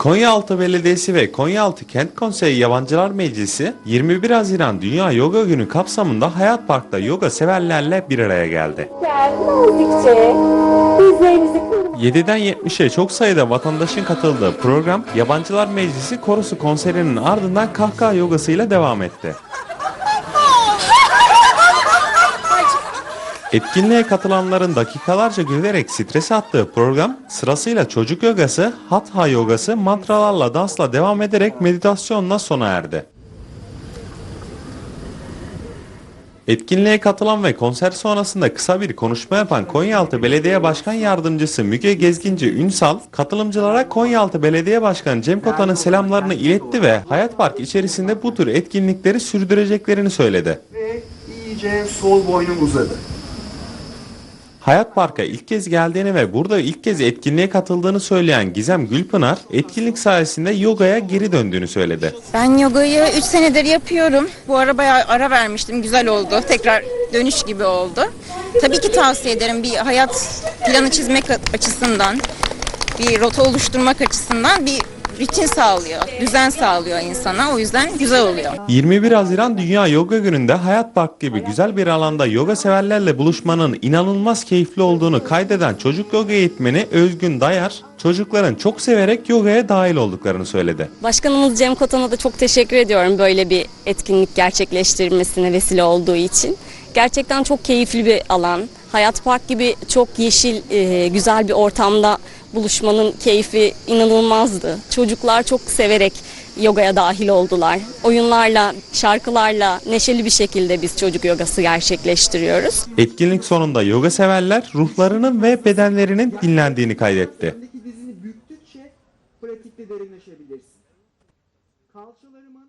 Konyaaltı Belediyesi ve Konyaaltı Kent Konseyi Yabancılar Meclisi 21 Haziran Dünya Yoga Günü kapsamında Hayat Park'ta yoga severlerle bir araya geldi. Gel nazikçe dizlerinizi kırın. 7'den 70'e çok sayıda vatandaşın katıldığı program Yabancılar Meclisi Korusu konserinin ardından kahkaha yogasıyla devam etti. Etkinliğe katılanların dakikalarca gülerek stres attığı program sırasıyla çocuk yogası, hatha yogası, mantralarla dansla devam ederek meditasyonla sona erdi. Etkinliğe katılan ve konser sonrasında kısa bir konuşma yapan Konyaaltı Belediye Başkan Yardımcısı Müge Gezginci Ünsal, katılımcılara Konyaaltı Belediye Başkanı Cem Kotan'ın selamlarını iletti ve Hayat Park içerisinde bu tür etkinlikleri sürdüreceklerini söyledi. Ve iyice sol boynum uzadı. Hayat Park'a ilk kez geldiğini ve burada ilk kez etkinliğe katıldığını söyleyen Gizem Gülpınar, etkinlik sayesinde yogaya geri döndüğünü söyledi. Ben yogayı 3 senedir yapıyorum. Bu ara bayağı ara vermiştim. Güzel oldu. Tekrar dönüş gibi oldu. Tabii ki tavsiye ederim. Bir hayat planı çizmek açısından, bir rota oluşturmak açısından bir rutin sağlıyor. Düzen sağlıyor insana. O yüzden güzel oluyor. 21 Haziran Dünya Yoga Günü'nde Hayat Park gibi güzel bir alanda yoga severlerle buluşmanın inanılmaz keyifli olduğunu kaydeden çocuk yoga eğitmeni Özgün Dayar, çocukların çok severek yogaya dahil olduklarını söyledi. Başkanımız Cem Kotan'a da çok teşekkür ediyorum böyle bir etkinlik gerçekleştirmesine vesile olduğu için. Gerçekten çok keyifli bir alan. Hayat Park gibi çok yeşil, e, güzel bir ortamda buluşmanın keyfi inanılmazdı. Çocuklar çok severek yogaya dahil oldular. Oyunlarla, şarkılarla neşeli bir şekilde biz çocuk yogası gerçekleştiriyoruz. Etkinlik sonunda yoga severler ruhlarının ve bedenlerinin dinlendiğini kaydetti. Pratikte derinleşebilirsin. Kalçalarımın